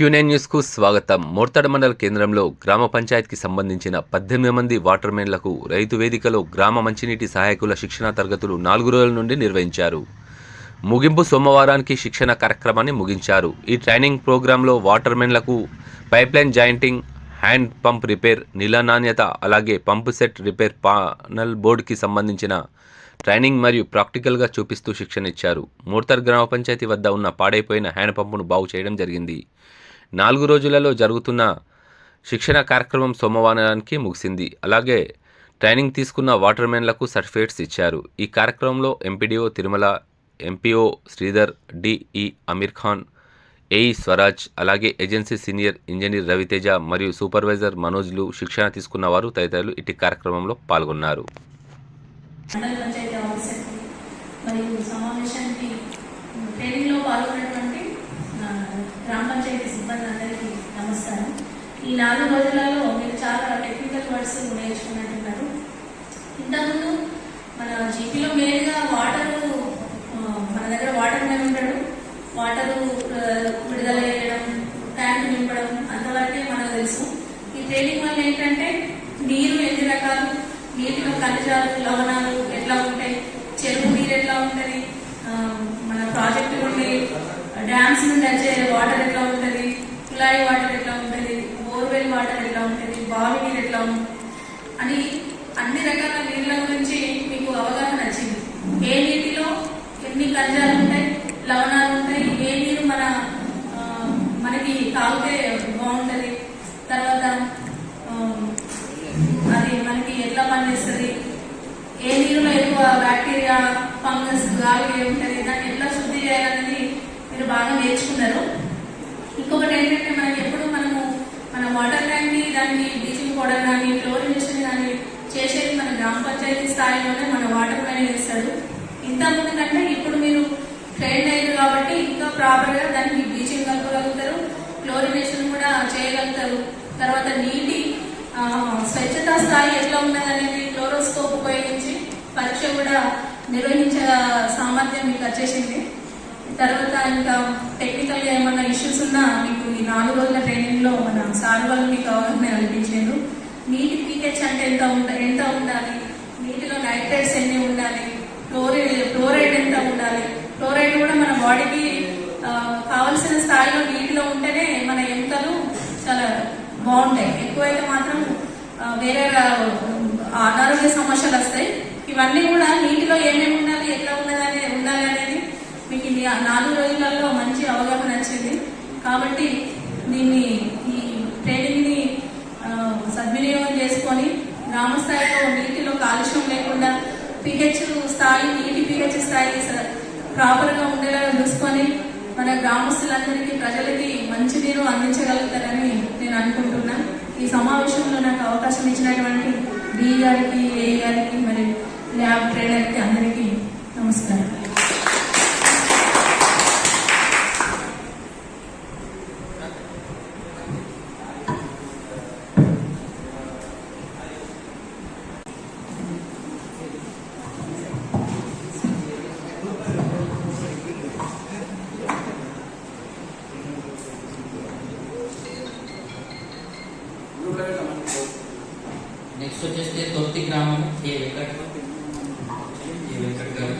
Quinine న్యూస్కు స్వాగతం. మోర్తడ మండల కేంద్రంలో గ్రామ పంచాయతీకి సంబంధించిన పద్దెనిమిది మంది వాటర్మెన్లకు రైతు వేదికలో గ్రామ మంచినీటి సహాయకుల శిక్షణ తరగతులు నాలుగు రోజుల నుండి నిర్వహించారు. ముగింపు సోమవారానికి శిక్షణ కార్యక్రమాన్ని ముగించారు. ఈ ట్రైనింగ్ ప్రోగ్రాంలో వాటర్మెన్లకు pipeline jointing hand pump repair నీళ్ళ నాణ్యత అలాగే పంప్ సెట్ రిపేర్ పానల్ బోర్డుకి సంబంధించిన ట్రైనింగ్ మరియు ప్రాక్టికల్గా చూపిస్తూ శిక్షణ ఇచ్చారు. మూర్తర్ గ్రామ పంచాయతీ వద్ద ఉన్న పాడైపోయిన హ్యాండ్ పంపును బాగు చేయడం జరిగింది. నాలుగు రోజులలో జరుగుతున్న శిక్షణ కార్యక్రమం సోమవారానికి ముగిసింది. అలాగే ట్రైనింగ్ తీసుకున్న వాటర్మెన్లకు సర్టిఫికేట్స్ ఇచ్చారు. ఈ కార్యక్రమంలో MPDO Tirumala MPO Sridhar DE Amir Khan AE Swaraj అలాగే ఏజెన్సీ సీనియర్ ఇంజనీర్ రవితేజ మరియు సూపర్వైజర్ మనోజ్లు శిక్షణ తీసుకున్న వారు తదితరులు ఇటు కార్యక్రమంలో పాల్గొన్నారు. మరియు సమావేశానికి ట్రైనింగ్లో పాల్గొన్నటువంటి గ్రామ పంచాయతీ సిబ్బంది అందరికీ నమస్కారం. ఈ నాలుగు రోజులలో మీరు చాలా టెక్నికల్ వర్డ్స్ నేర్చుకున్నట్టున్నారు. ఇంతకుముందు మన జీపీలో మెయిన్గా వాటర్ మన దగ్గర వాటర్ మ్యాన్ ఉంటాడు వాటర్ విడుదల చేయడం ట్యాంక్ నింపడం అంతవరకే మనకు తెలుసు. ఈ ట్రైనింగ్ వల్ల ఏంటంటే నీరు ఎన్ని రకాలు నీటిలో ఖనిజాలు లవణాలు ఎట్లా ఉంటాయి చెరువు నీరు ఎట్లా ఉంటుంది మన ప్రాజెక్టు నుండి డ్యామ్స్ నుండి వచ్చే వాటర్ ఎట్లా ఉంటుంది? కుళాయి వాటర్ ఎట్లా ఉంటుంది? బోర్వెల్ వాటర్ ఎట్లా ఉంటుంది? బావి నీరు ఎట్లా ఉంటుంది అని అన్ని రకాల నీళ్ళ గురించి మీకు అవగాహన వచ్చింది. ఏ నీటిలో ఎన్ని ఖనిజాలు ఉంటాయి? లవణాలు ఉంటాయి? ఏ నీరు మన మనకి తాగితే బాగుంటుంది? తర్వాత అది మనకి ఎట్లా పనిచేస్తుంది? ఏ నీరులో ఎక్కువ బ్యాక్టీరియా ఫంగస్ గాలి ఉంటుంది? దాన్ని ఎట్లా శుద్ధి చేయాలనేది మీరు బాగా నేర్చుకున్నారు. ఇంకొకటి ఏంటంటే మనం ఎప్పుడు మనము మన వాటర్ ట్యాంక్ దాన్ని బ్లీచింగ్ పౌడర్ కానీ క్లోరినేషన్ కానీ చేసేది మన గ్రామ పంచాయతీ స్థాయిలోనే మన వాటర్ మ్యాన్ చేస్తాడు. ఇంతకుముందు ముందు కంటే ఇప్పుడు మీరు ట్రైన్ అయ్యారు కాబట్టి ఇంకా ప్రాపర్గా దానికి బ్లీచింగ్ కలపగలుగుతారు క్లోరినేషన్ కూడా చేయగలుగుతారు. తర్వాత నీటి స్వచ్ఛతా స్థాయి ఎట్లా ఉన్నది అనేది క్లోరోస్కోప్ ఉపయోగించి పరీక్ష కూడా నిర్వహించే సామర్థ్యం మీకు వచ్చేసింది. తర్వాత ఇంకా టెక్నికల్గా ఏమన్నా ఇష్యూస్ ఉన్నా మీకు ఈ నాలుగు రోజుల ట్రైనింగ్లో మన సార్ వాళ్ళు మీకు అవగాహన కల్పించారు నీటి పీహెచ్ అంటే ఎంత ఉండ ఎంత ఉండాలి? నీటిలో నైట్రేట్స్ ఎన్ని ఉండాలి? క్లోరైడ్ క్లోరైడ్ ఎంత ఉండాలి? క్లోరైడ్ కూడా మన బాడీకి కావలసిన స్థాయిలో నీటిలో ఉంటేనే మన ఎముకలు చాలా బాగుంటాయి. ఎక్కువైతే మాత్రం వేరే అనారోగ్య సమస్యలు వస్తాయి. ఇవన్నీ కూడా నీటిలో ఏమేమి ఉండాలి? ఎట్లా ఉన్నది ఉండాలి? నాలుగు రోజులలో మంచి అవగాహన వచ్చింది. కాబట్టి దీన్ని ఈ ట్రైనింగ్ని సద్వినియోగం చేసుకొని గ్రామ స్థాయిలో నీటిలో కాలుష్యం లేకుండా పిహెచ్ స్థాయి నీటి పిహెచ్ స్థాయి ప్రాపర్గా ఉండేలా చూసుకొని మన గ్రామస్తులందరికీ ప్రజలకి మంచి నీరు అందించగలుగుతారని నేను అనుకుంటున్నా. ఈ సమావేశంలో నాకు అవకాశం ఇచ్చినటువంటి బి గారికి ఏ గారికి మరి ల్యాబ్ ట్రైనర్కి అందరికీ నమస్కారం నెక్స్ట్ వచ్చేసి తొర్తి గ్రామం ఏ వెంకట్ ఏ వెంకట్ గారు?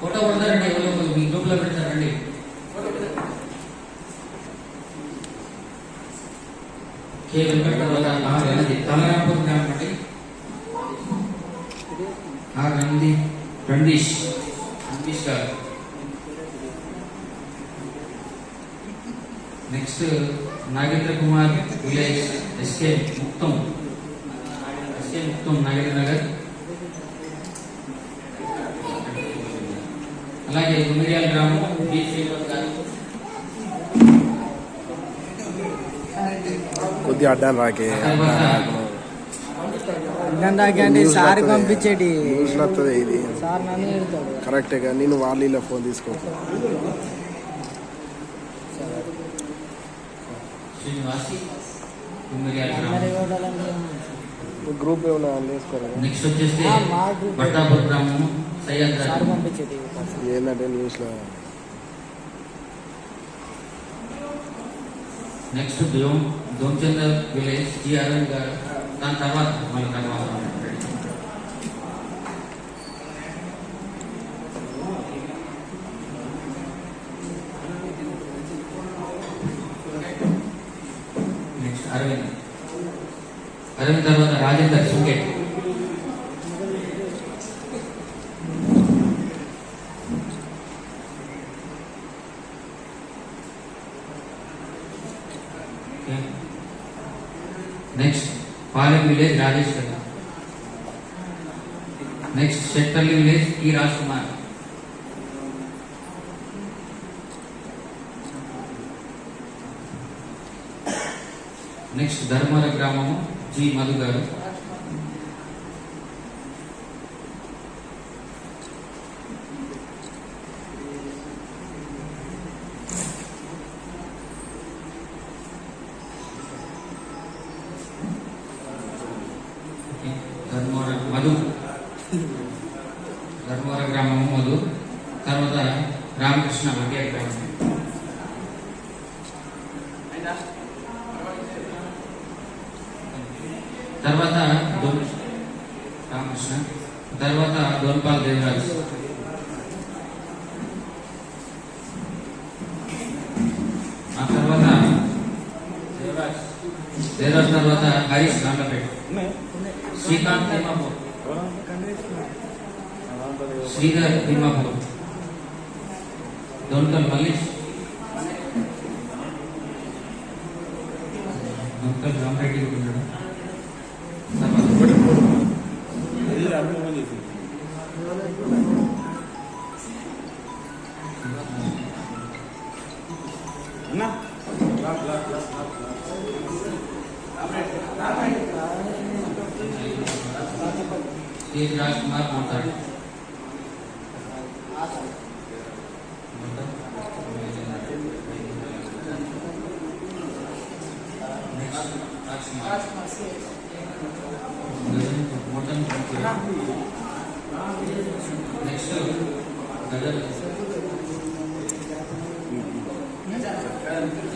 ఫోటో కొడతారండి ఎవరు మీ గ్రూప్లో పెడతారండి. కే వెంకట్ రంది తలరాంపూర్ గ్రామం అండి. ఆర్ రంది రండీష్. రండీష్ గారు. Next Nagendra Kumar village S K Muktham. S K Muktham Nagendra Nagar. అలాగే గుమిరియాల గ్రామం బి శ్రీనివాస్ గారు. కొద్దిగా అడ్డాలు రాకే. సార్ పంపించేటి. ఇది. పెడతాడు కరెక్ట్గా నేను వాళ్ళ ఫోన్ తీసుకో. శ్రీనివాసి గుమిరియాల అందరి గ్రామం ఓటాలంటే గ్రూప్ ఏమైనా వేసుకోరా నెక్స్ట్ వచ్చేసి ఆ, మా group. బట్టాపూర్ గ్రామము సయ్యద్ సార్ రాజు పంపించేటి ఏంటంటే న్యూస్లో నెక్స్ట్ దోమ్ దోమచందర్ విలేజ్ జి అరవింద్ గారు దాని తర్వాత మళ్ళీ తర్వాత నెక్స్ట్ అరవింద్ అరవింద్ తర్వాత రాజేందర్ సుంకెట్ నెక్స్ట్ పాలెం విలేజ్ రాజేష్ గారు next Shetpalli village T Raj Kumar next Dharmavaram గ్రామము జి మధు గారు. తర్వాత దొన్ రామకృష్ణ తర్వాత దోన్పాల్ దేవరాజ్ ఆ తర్వాత దేవరాజ్ తర్వాత హరీష్ గాండ్లపేట శ్రీకాంత్ తిమ్మాపూర్ శ్రీధర్ తిమ్మాపూర్ దొంకల్ మల్లేష్ దొంకల్ రామరెడ్డి కూడా ఉన్నాడు తేజ్ రాజ్ కుమార్ మాట్లాడు నెక్స్ట్